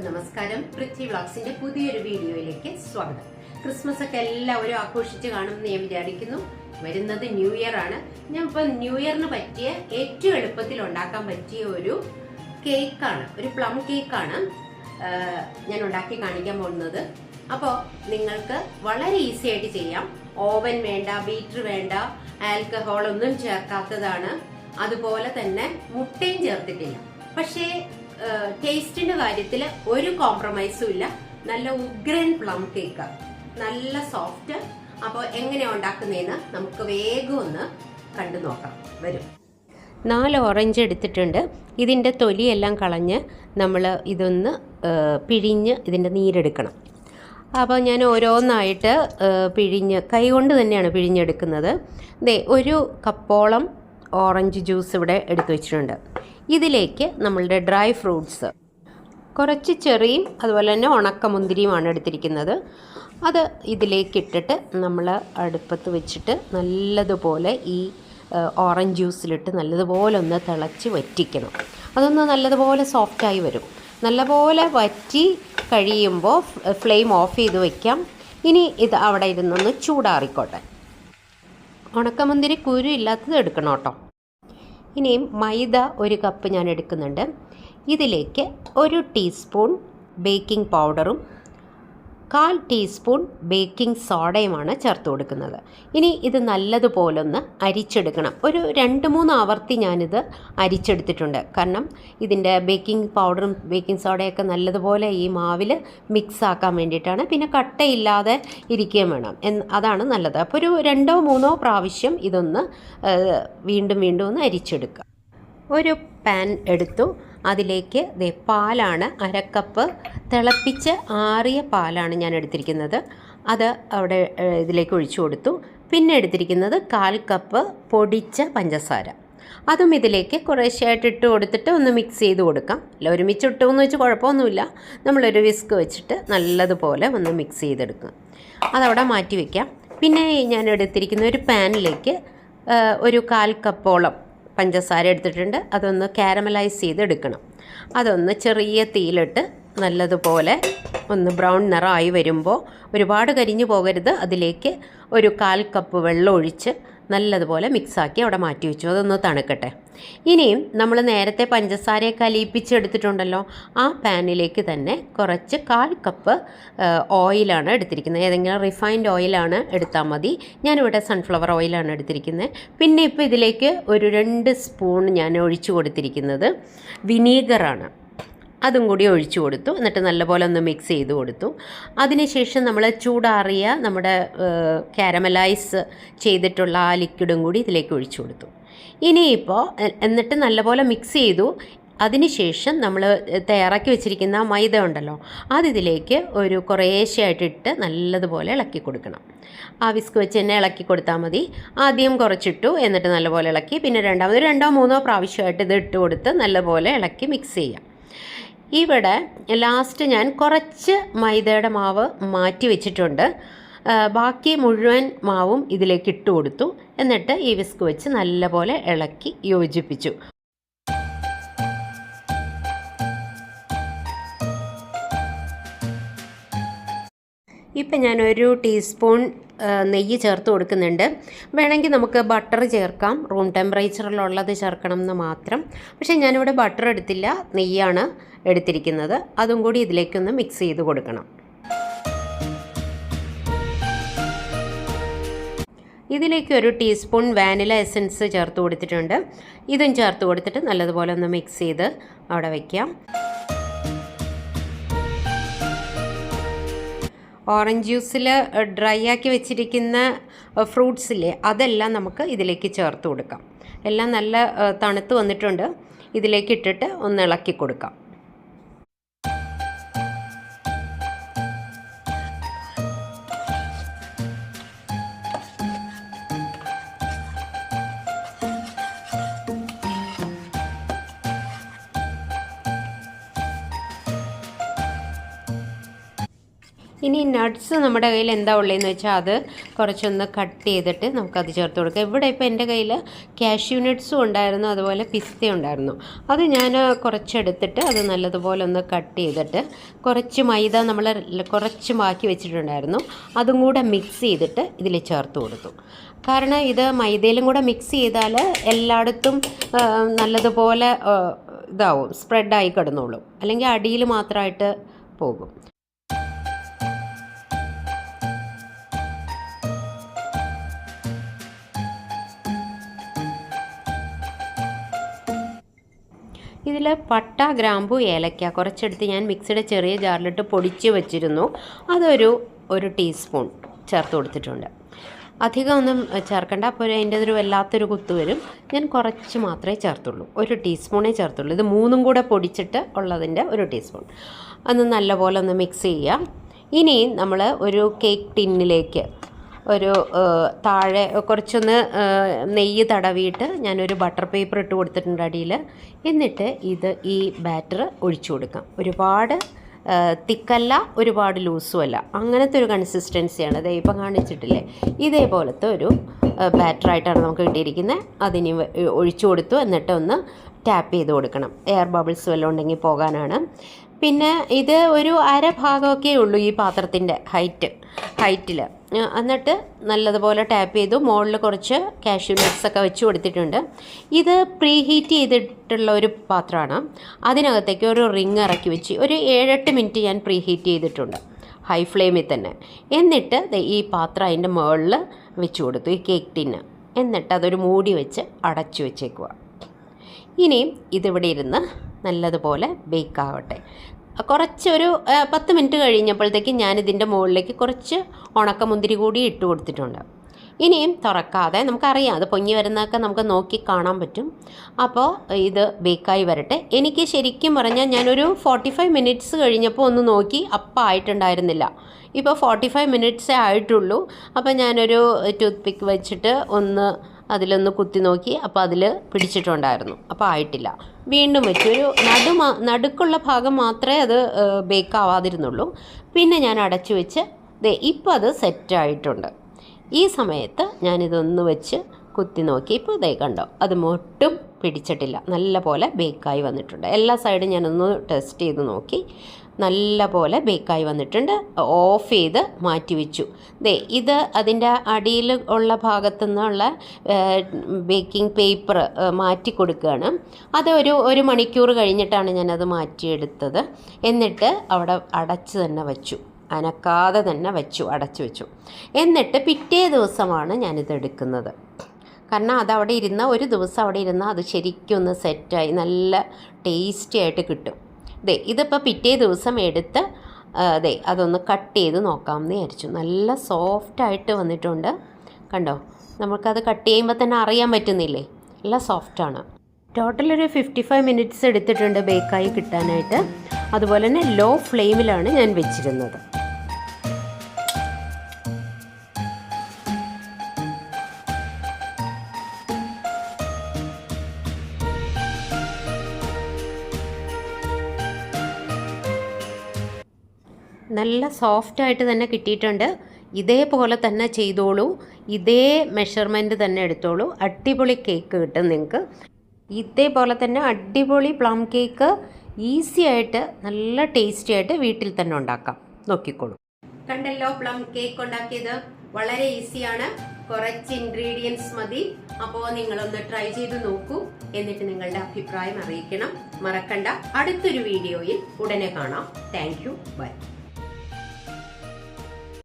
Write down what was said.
എല്ലാവർക്കും നമസ്കാരം. പൃഥ്വി വ്ളോഗ്സിന്റെ പുതിയൊരു വീഡിയോയിലേക്ക് സ്വാഗതം. ക്രിസ്മസ് ഒക്കെ എല്ലാവരും ആഘോഷിച്ച് കാണുമെന്ന് ഞാൻ വിചാരിക്കുന്നു. വരുന്നത് ന്യൂ ഇയർ ആണ്. ഞാൻ ഇപ്പൊ ന്യൂ ഇയറിന് പറ്റിയ ഏറ്റവും എളുപ്പത്തിൽ ഉണ്ടാക്കാൻ പറ്റിയ ഒരു കേക്കാണ് ഒരു പ്ലം കേക്കാണ് ഞാൻ ഉണ്ടാക്കി കാണിക്കാൻ പോകുന്നത്. അപ്പോ നിങ്ങൾക്ക് വളരെ ഈസി ആയിട്ട് ചെയ്യാം. ഓവൻ വേണ്ട ബീറ്റർ വേണ്ട ആൽക്കഹോൾ ഒന്നും ചേർക്കാത്തതാണ്. അതുപോലെ തന്നെ മുട്ടയും ചേർത്തിട്ടില്ല. പക്ഷേ ടേസ്റ്റിന്റെ കാര്യത്തിൽ ഒരു കോംപ്രമൈസും ഇല്ല. നല്ല ഉഗ്രൻ പ്ലം കേക്ക് നല്ല സോഫ്റ്റ് അപ്പോൾ എങ്ങനെയാ ഉണ്ടാക്കുന്നതെന്ന് നമുക്ക് വേഗം ഒന്ന് കണ്ടു നോക്കാം. വരും. നാല് ഓറഞ്ച് എടുത്തിട്ടുണ്ട്. ഇതിന്റെ തൊലിയെല്ലാം കളഞ്ഞ് നമ്മൾ ഇതൊന്ന് പിഴിഞ്ഞ് ഇതിന്റെ നീരെടുക്കണം. അപ്പോൾ ഞാൻ ഓരോന്നായിട്ട് പിഴിഞ്ഞ് കൈകൊണ്ട് തന്നെയാണ് പിഴിഞ്ഞെടുക്കുന്നത്. ദേ ഒരു കപ്പോളം ഓറഞ്ച് ജ്യൂസ് ഇവിടെ എടുത്തു വെച്ചിട്ടുണ്ട്. ഇതിലേക്ക് നമ്മളുടെ ഡ്രൈ ഫ്രൂട്ട്സ്. കുറച്ച് ചെറിയും അതുപോലെ തന്നെ ഉണക്കമുന്തിരിയുമാണ് എടുത്തിരിക്കുന്നത്. അത് ഇതിലേക്ക് ഇട്ടിട്ട് നമ്മൾ അടുപ്പത്ത് വെച്ചിട്ട് നല്ലതുപോലെ ഈ ഓറഞ്ച് ജ്യൂസിലിട്ട് നല്ലതുപോലെ ഒന്ന് തിളച്ച് വറ്റിക്കണം. അതൊന്ന് നല്ലതുപോലെ സോഫ്റ്റായി വരും. നല്ലപോലെ വറ്റി കഴിയുമ്പോൾ ഫ്ലെയിം ഓഫ് ചെയ്ത് വയ്ക്കാം ഇനി ഇത് അവിടെ ഇരുന്നൊന്ന് ചൂടാറിക്കോട്ടെ. ഉണക്കമുന്തിരി കുരു ഇല്ലാത്തത് എടുക്കണം കേട്ടോ. ഇനിയും മൈദ ഒരു കപ്പ് ഞാൻ എടുക്കുന്നുണ്ട്. ഇതിലേക്ക് ഒരു ടീസ്പൂൺ ബേക്കിംഗ് പൗഡറും കാൽ ടീസ്പൂൺ ബേക്കിംഗ് സോഡയുമാണ് ചേർത്ത് കൊടുക്കുന്നത്. ഇനി ഇത് നല്ലതുപോലൊന്ന് അരിച്ചെടുക്കണം. ഒരു രണ്ട് മൂന്ന് ആവർത്തി ഞാനിത് അരിച്ചെടുത്തിട്ടുണ്ട്. കാരണം ഇതിന്റെ ബേക്കിംഗ് പൗഡറും ബേക്കിംഗ് സോഡയൊക്കെ നല്ലതുപോലെ ഈ മാവിൽ മിക്സ് ആക്കാൻ വേണ്ടിയിട്ടാണ്. പിന്നെ കട്ടയില്ലാതെ ഇരിക്കുകയും വേണം. അതാണ് നല്ലത്. അപ്പോൾ ഒരു രണ്ടോ മൂന്നോ പ്രാവശ്യം ഇതൊന്ന് വീണ്ടും വീണ്ടും ഒന്ന് അരിച്ചെടുക്കുക. ഒരു പാൻ എടുത്തു. അതിലേക്ക് ദേ പാലാണ് അരക്കപ്പ് തിളപ്പിച്ച് ആറിയ പാലാണ് ഞാൻ എടുത്തിരിക്കുന്നത്. അത് അവിടെ ഇതിലേക്ക് ഒഴിച്ചു കൊടുത്തു. പിന്നെ എടുത്തിരിക്കുന്നത് കാൽ കപ്പ് പൊടിച്ച പഞ്ചസാര. അതും ഇതിലേക്ക് കുറേശ്ശായിട്ട് ഇട്ട് കൊടുത്തിട്ട് ഒന്ന് മിക്സ് ചെയ്ത് കൊടുക്കാം. അല്ല ഒരുമിച്ച് ഇട്ടു എന്ന് വെച്ച് കുഴപ്പമൊന്നുമില്ല. നമ്മളൊരു വിസ്ക് വെച്ചിട്ട് നല്ലതുപോലെ ഒന്ന് മിക്സ് ചെയ്തെടുക്കുക. അതവിടെ മാറ്റി വയ്ക്കാം പിന്നെ ഞാൻ എടുത്തിരിക്കുന്ന ഒരു പാനിലേക്ക് ഒരു കാൽ കപ്പോളം പഞ്ചസാര എടുത്തിട്ടുണ്ട്. അതൊന്ന് കാരമലൈസ് ചെയ്തെടുക്കണം. അതൊന്ന് ചെറിയ തീയിലിട്ട് നല്ലതുപോലെ ഒന്ന് ബ്രൗൺ നിറമായി വരുമ്പോൾ ഒരുപാട് കരിഞ്ഞു പോകരുത്. അതിലേക്ക് ഒരു കാൽ കപ്പ് വെള്ളം ഒഴിച്ച് നല്ലതുപോലെ മിക്സാക്കി അവിടെ മാറ്റി വെച്ചു. അതൊന്ന് തണുക്കട്ടെ. ഇനിയും നമ്മൾ നേരത്തെ പഞ്ചസാരയൊക്കെ കലിപ്പിച്ചെടുത്തിട്ടുണ്ടല്ലോ ആ പാനിലേക്ക് തന്നെ കുറച്ച് കാൽ കപ്പ് ഓയിലാണ് എടുത്തിരിക്കുന്നത്. ഏതെങ്കിലും റിഫൈൻഡ് ഓയിലാണ് എടുത്താൽ മതി. ഞാനിവിടെ സൺഫ്ലവർ ഓയിലാണ് എടുത്തിരിക്കുന്നത്. പിന്നെ ഇപ്പോൾ ഇതിലേക്ക് ഒരു രണ്ട് സ്പൂൺ ഞാൻ ഒഴിച്ചു കൊടുത്തിരിക്കുന്നത് വിനീഗറാണ്. അതും കൂടി ഒഴിച്ചു കൊടുത്തു. എന്നിട്ട് നല്ലപോലെ ഒന്ന് മിക്സ് ചെയ്ത് കൊടുത്തു. അതിനുശേഷം നമ്മൾ ചൂടാറിയ നമ്മുടെ കാരമലൈസ് ചെയ്തിട്ടുള്ള ആ ലിക്വിഡും കൂടി ഇതിലേക്ക് ഒഴിച്ചു കൊടുത്തു. ഇനിയിപ്പോൾ എന്നിട്ട് നല്ലപോലെ മിക്സ് ചെയ്തു. അതിനുശേഷം നമ്മൾ തയ്യാറാക്കി വെച്ചിരിക്കുന്ന മൈദ ഉണ്ടല്ലോ അതിതിലേക്ക് ഒരു കുറേശ്ശെയായിട്ട് ഇട്ട് നല്ലതുപോലെ ഇളക്കി കൊടുക്കണം. ആ വിസ്ക് വെച്ച് തന്നെ ഇളക്കി കൊടുത്താൽ മതി. ആദ്യം കുറച്ചിട്ടു എന്നിട്ട് നല്ലപോലെ ഇളക്കി. പിന്നെ രണ്ടാമത് രണ്ടോ മൂന്നോ പ്രാവശ്യമായിട്ട് ഇത് ഇട്ട് കൊടുത്ത് നല്ലപോലെ ഇളക്കി മിക്സ് ചെയ്യാം. ഇവിടെ ലാസ്റ്റ് ഞാൻ കുറച്ച് മൈദയുടെ മാവ് മാറ്റി വെച്ചിട്ടുണ്ട്. ബാക്കി മുഴുവൻ മാവും ഇതിലേക്ക് ഇട്ട് കൊടുത്തു. എന്നിട്ട് ഈ വിസ്ക് വെച്ച് നല്ലപോലെ ഇളക്കി യോജിപ്പിച്ചു. ഇപ്പം ഞാനൊരു ടീസ്പൂൺ നെയ്യ് ചേർത്ത് കൊടുക്കുന്നുണ്ട്. വേണമെങ്കിൽ നമുക്ക് ബട്ടർ ചേർക്കാം. റൂം ടെമ്പറേച്ചറിലുള്ളത് ചേർക്കണം എന്ന് മാത്രം. പക്ഷേ ഞാനിവിടെ ബട്ടർ എടുത്തില്ല. നെയ്യാണ് എടുത്തിരിക്കുന്നത്. അതും കൂടി ഇതിലേക്കൊന്ന് മിക്സ് ചെയ്ത് കൊടുക്കണം. ഇതിലേക്ക് ഒരു ടീസ്പൂൺ വാനില എസൻസ് ചേർത്ത് കൊടുത്തിട്ടുണ്ട്. ഇതും ചേർത്ത് കൊടുത്തിട്ട് നല്ലതുപോലെ ഒന്ന് മിക്സ് ചെയ്ത് അവിടെ വയ്ക്കാം ഓറഞ്ച് ജ്യൂസിൽ ഡ്രൈ ആക്കി വെച്ചിരിക്കുന്ന ഫ്രൂട്ട്സില്ലേ അതെല്ലാം നമുക്ക് ഇതിലേക്ക് ചേർത്ത് കൊടുക്കാം. എല്ലാം നല്ല തണുത്ത് വന്നിട്ടുണ്ട്. ഇതിലേക്ക് ഇട്ടിട്ട് ഒന്ന് ഇളക്കി കൊടുക്കാം. ഇനി നട്ട്സ് നമ്മുടെ കയ്യിൽ എന്താ ഉള്ളതെന്ന് വെച്ചാൽ അത് കുറച്ചൊന്ന് കട്ട് ചെയ്തിട്ട് നമുക്കത് ചേർത്ത് കൊടുക്കാം. ഇവിടെ ഇപ്പോൾ എന്റെ കയ്യിൽ കാഷ്യൂ നട്ട്സും ഉണ്ടായിരുന്നു അതുപോലെ പിസ്ത ഉണ്ടായിരുന്നു. അത് ഞാൻ കുറച്ചെടുത്തിട്ട് അത് നല്ലതുപോലെ ഒന്ന് കട്ട് ചെയ്തിട്ട് കുറച്ച് മൈദ നമ്മൾ കുറച്ച് മാക്കി വെച്ചിട്ടുണ്ടായിരുന്നു. അതും കൂടെ മിക്സ് ചെയ്തിട്ട് ഇതിൽ ചേർത്ത് കൊടുത്തു. കാരണം ഇത് മൈദയിലും കൂടെ മിക്സ് ചെയ്താൽ എല്ലായിടത്തും നല്ലതുപോലെ ഇതാവും സ്പ്രെഡായി കിടന്നോളും. അല്ലെങ്കിൽ അടിയിൽ മാത്രമായിട്ട് പോകും. ഇതിൽ പട്ട ഗ്രാമ്പു ഏലക്ക കുറച്ചെടുത്ത് ഞാൻ മിക്സിയുടെ ചെറിയ ജാറിലിട്ട് പൊടിച്ച് വെച്ചിരുന്നു. അതൊരു ഒരു ടീസ്പൂൺ ചേർത്ത് കൊടുത്തിട്ടുണ്ട്. അധികം ഒന്നും ചേർക്കണ്ട. അപ്പോൾ അതിന്റെ ഒരു വല്ലാത്തൊരു കുത്ത് വരും. ഞാൻ കുറച്ച് മാത്രമേ ചേർത്തുള്ളൂ. ഒരു ടീസ്പൂണേ ചേർത്തുള്ളൂ. ഇത് മൂന്നും കൂടെ പൊടിച്ചിട്ട് ഉള്ളതിന്റെ ഒരു ടീസ്പൂൺ. അത് നല്ലപോലെ ഒന്ന് മിക്സ് ചെയ്യുക ഇനി നമ്മൾ ഒരു കേക്ക് ടിന്നിലേക്ക് ഒരു താഴെ കുറച്ചൊന്ന് നെയ്യ് തടവിയിട്ട് ഞാനൊരു ബട്ടർ പേപ്പർ ഇട്ട് കൊടുത്തിട്ടുണ്ട് അടിയിൽ എന്നിട്ട് ഇത് ഈ ബാറ്റർ ഒഴിച്ചു കൊടുക്കാം. ഒരുപാട് തിക്കല്ല ഒരുപാട് ലൂസുമല്ല അങ്ങനത്തെ ഒരു കൺസിസ്റ്റൻസിയാണ്. ദേ ഇപ്പം കാണിച്ചിട്ടില്ലേ? ഇതേപോലത്തെ ഒരു ബാറ്ററായിട്ടാണ് നമുക്ക് കിട്ടിയിരിക്കുന്നത് അതിന് ഒഴിച്ചു കൊടുത്തു. എന്നിട്ട് ഒന്ന് ടാപ്പ് ചെയ്ത് കൊടുക്കണം. എയർ ബബിൾസ് വല്ലതും ഉണ്ടെങ്കിൽ പോകാനാണ്. പിന്നെ ഇത് ഒരു അര ഭാഗമൊക്കെ ഉള്ളൂ ഈ പാത്രത്തിന്റെ ഹൈറ്റ്. ഹൈറ്റിൽ എന്നിട്ട് നല്ലതുപോലെ ടാപ്പ് ചെയ്തു. മുകളിൽ കുറച്ച് കാഷ്യൂ നട്ട്സ് ഒക്കെ വെച്ച് കൊടുത്തിട്ടുണ്ട്. ഇത് പ്രീ ഹീറ്റ് ചെയ്തിട്ടുള്ള ഒരു പാത്രമാണ്. അതിനകത്തേക്ക് ഒരു റിങ് ഇറക്കി വെച്ച് ഒരു ഏഴെട്ട് മിനിറ്റ് ഞാൻ പ്രീ ഹീറ്റ് ചെയ്തിട്ടുണ്ട്. ഹൈ ഫ്ലെയിമിൽ തന്നെ. എന്നിട്ട് ഈ പാത്രം അതിന്റെ മുകളിൽ വെച്ച് കൊടുത്തു ഈ കേക്ക് ടിന്ന്. എന്നിട്ട് അതൊരു മൂടി വെച്ച് അടച്ചു വെച്ചേക്കുക ഇനിയും ഇതിവിടെ ഇരുന്ന് നല്ലതുപോലെ ബേക്ക് ആവട്ടെ കുറച്ചൊരു പത്ത് മിനിറ്റ് കഴിഞ്ഞപ്പോഴത്തേക്കും ഞാനിതിന്റെ മുകളിലേക്ക് കുറച്ച് ഉണക്കമുന്തിരി കൂടി ഇട്ട് കൊടുത്തിട്ടുണ്ട്. ഇനിയും തുറക്കാതെ നമുക്കറിയാം അത് പൊങ്ങി വരുന്നതൊക്കെ നമുക്ക് നോക്കി കാണാൻ പറ്റും. അപ്പോൾ ഇത് ബേക്കായി വരട്ടെ. എനിക്ക് ശരിക്കും പറഞ്ഞാൽ ഞാനൊരു ഫോർട്ടി ഫൈവ് മിനിറ്റ്സ് കഴിഞ്ഞപ്പോൾ ഒന്ന് നോക്കി അപ്പം ആയിട്ടുണ്ടായിരുന്നില്ല. ഇപ്പോൾ ഫോർട്ടി ഫൈവ് മിനിറ്റ്സേ ആയിട്ടുള്ളൂ. അപ്പോൾ ഞാനൊരു ടൂത്ത് പിക്ക് വെച്ചിട്ട് ഒന്ന് അതിലൊന്ന് കുത്തി നോക്കി അപ്പോൾ അതിൽ പിടിച്ചിട്ടുണ്ടായിരുന്നു. അപ്പോൾ ആയിട്ടില്ല. വീണ്ടും വെച്ചു. ഒരു നടു നടുക്കുള്ള ഭാഗം മാത്രമേ അത് ബേക്ക് ആവാതിരുന്നുള്ളൂ. പിന്നെ ഞാൻ അടച്ചു വെച്ച് ദേ ഇപ്പോൾ അത് സെറ്റായിട്ടുണ്ട് ഈ സമയത്ത് ഞാനിതൊന്ന് വെച്ച് കുത്തി നോക്കി. ഇപ്പോൾ ദേ കണ്ടോ അത് ഒട്ടും പിടിച്ചിട്ടില്ല. നല്ല പോലെ ബേക്കായി വന്നിട്ടുണ്ട്. എല്ലാ സൈഡും ഞാനൊന്ന് ടെസ്റ്റ് ചെയ്ത് നോക്കി. നല്ല പോലെ ബേക്കായി വന്നിട്ടുണ്ട്. ഓഫ് ചെയ്ത് മാറ്റി വെച്ചു. ദേ ഇത് അതിന്റെ അടിയിൽ ഉള്ള ഭാഗത്തു നിന്നുള്ള ബേക്കിംഗ് പേപ്പർ മാറ്റി കൊടുക്കുകയാണ്. അത് ഒരു ഒരു മണിക്കൂർ കഴിഞ്ഞിട്ടാണ് ഞാനത് മാറ്റിയെടുത്തത്. എന്നിട്ട് അവിടെ അടച്ച് തന്നെ വച്ചു. അനക്കാതെ തന്നെ വെച്ചു അടച്ചു വെച്ചു. എന്നിട്ട് പിറ്റേ ദിവസമാണ് ഞാനിത് എടുക്കുന്നത്. കാരണം അതവിടെ ഇരുന്ന ഒരു ദിവസം അവിടെ ഇരുന്നാൽ അത് ശരിക്കും ഒന്ന് സെറ്റായി നല്ല ടേസ്റ്റി ആയിട്ട് കിട്ടും. ദേ ഇതിപ്പോൾ പിറ്റേ ദിവസം എടുത്ത് അതെ അതൊന്ന് കട്ട് ചെയ്ത് നോക്കാമെന്ന് വിചാരിച്ചു. നല്ല സോഫ്റ്റായിട്ട് വന്നിട്ടുണ്ട്. കണ്ടോ? നമുക്കത് കട്ട് ചെയ്യുമ്പോൾ തന്നെ അറിയാൻ പറ്റുന്നില്ലേ? നല്ല സോഫ്റ്റാണ് ടോട്ടൽ ഒരു ഫിഫ്റ്റി ഫൈവ് മിനിറ്റ്സ് എടുത്തിട്ടുണ്ട് ബേക്കായി കിട്ടാനായിട്ട്. അതുപോലെ തന്നെ ലോ ഫ്ലെയിമിലാണ് ഞാൻ വെച്ചിരുന്നത്. നല്ല സോഫ്റ്റായിട്ട് തന്നെ കിട്ടിയിട്ടുണ്ട്. ഇതേപോലെ തന്നെ ചെയ്തോളൂ. ഇതേ മെഷർമെന്റ് തന്നെ എടുത്തോളൂ. അടിപൊളി കേക്ക് കിട്ടും നിങ്ങൾക്ക് ഇതേപോലെ തന്നെ അടിപൊളി പ്ലം കേക്ക് ഈസി ആയിട്ട് നല്ല ടേസ്റ്റി ആയിട്ട് വീട്ടിൽ തന്നെ ഉണ്ടാക്കാം. നോക്കിക്കോളൂ. കണ്ടല്ലോ പ്ലം കേക്ക് ഉണ്ടാക്കിയത്. വളരെ ഈസിയാണ് കുറച്ച് ഇൻഗ്രീഡിയൻസ് മതി. അപ്പോൾ നിങ്ങളൊന്ന് ട്രൈ ചെയ്ത് നോക്കൂ. എന്നിട്ട് നിങ്ങളുടെ അഭിപ്രായം അറിയിക്കണം. മറക്കണ്ട. അടുത്തൊരു വീഡിയോയിൽ ഉടനെ കാണാം. Thank you by